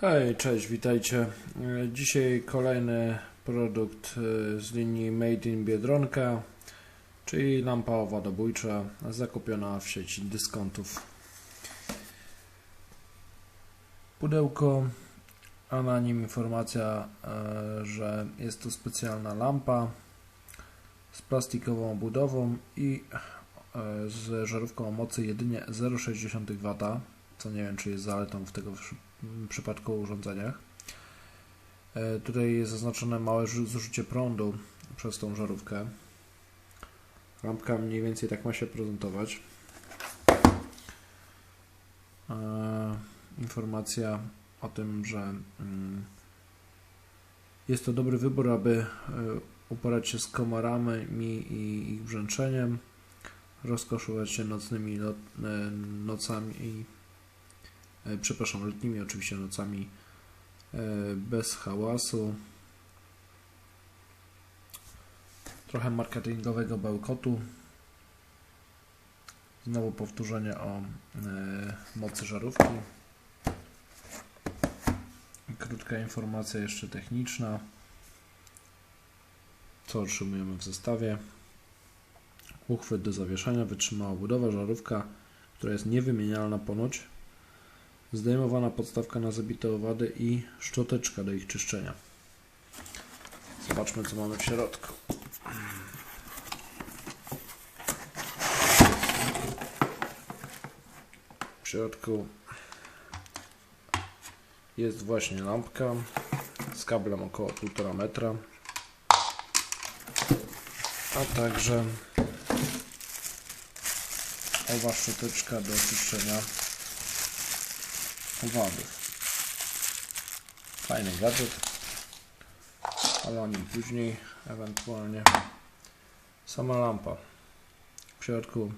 Hej, cześć, witajcie. E, Dzisiaj kolejny produkt e, z linii Made in Biedronka, czyli lampa owadobójcza zakupiona w sieci dyskontów. Pudełko, a na nim informacja, e, że jest to specjalna lampa z plastikową obudową i z żarówką o mocy jedynie 0,6 W, co nie wiem czy jest zaletą w tego przy- w przypadku urządzeniach. E, Tutaj jest zaznaczone małe zużycie prądu przez tą żarówkę. Lampka mniej więcej tak ma się prezentować. E, Informacja o tym, że mm, jest to dobry wybór, aby e, uporać się z komarami i ich brzęczeniem, rozkoszować się nocnymi nocami przepraszam, letnimi oczywiście nocami e, bez hałasu. Trochę marketingowego bełkotu. Znowu powtórzenie o e, mocy żarówki. Krótka informacja jeszcze techniczna. Co otrzymujemy w zestawie? Uchwyt do zawieszania, wytrzymała budowa, żarówka, która jest niewymienialna ponoć zdejmowana podstawka na zabite owady i szczoteczka do ich czyszczenia. Zobaczmy, co mamy w środku. W środku jest właśnie lampka z kablem około 1,5 metra, a także owa szczoteczka do czyszczenia owadów. Fajny gadżet, ale o nim później ewentualnie. Sama lampa. W środku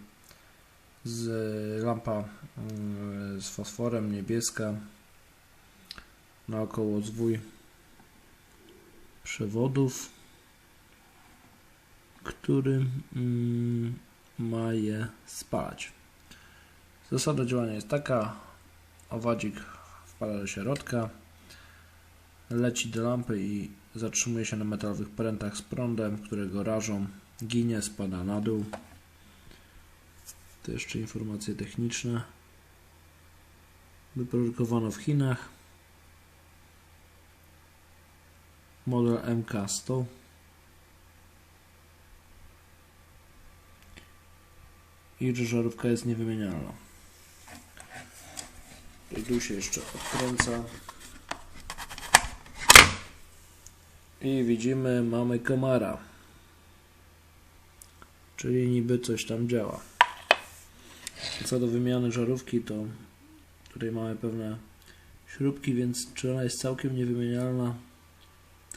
z lampa mm, z fosforem niebieska naokoło zwój przewodów, który mm, ma je spalać. Zasada działania jest taka, owadzik wpada do środka, leci do lampy i zatrzymuje się na metalowych prętach z prądem, którego rażą, ginie, spada na dół. To jeszcze informacje techniczne. Wyprodukowano w Chinach. Model MK100. I że żarówka jest niewymienialna. Tu się jeszcze odkręca. I widzimy, mamy komara. Czyli niby coś tam działa. Co do wymiany żarówki, to tutaj mamy pewne śrubki, więc czy ona jest całkiem niewymienialna,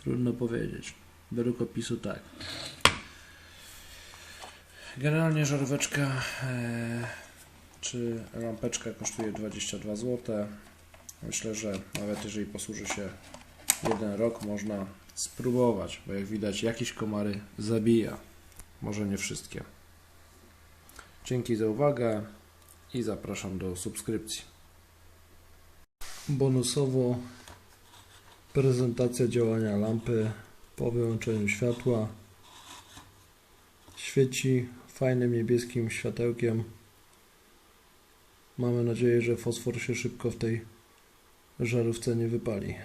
trudno powiedzieć. Według opisu tak. Generalnie żaróweczka e, czy lampeczka kosztuje 22 zł. Myślę, że nawet jeżeli posłuży się jeden rok, można spróbować, bo jak widać, jakieś komary zabija. Może nie wszystkie. Dzięki za uwagę i zapraszam do subskrypcji. Bonusowo prezentacja działania lampy po wyłączeniu światła. Świeci fajnym niebieskim światełkiem. Mamy nadzieję, że fosfor się szybko w tej żarówce nie wypali.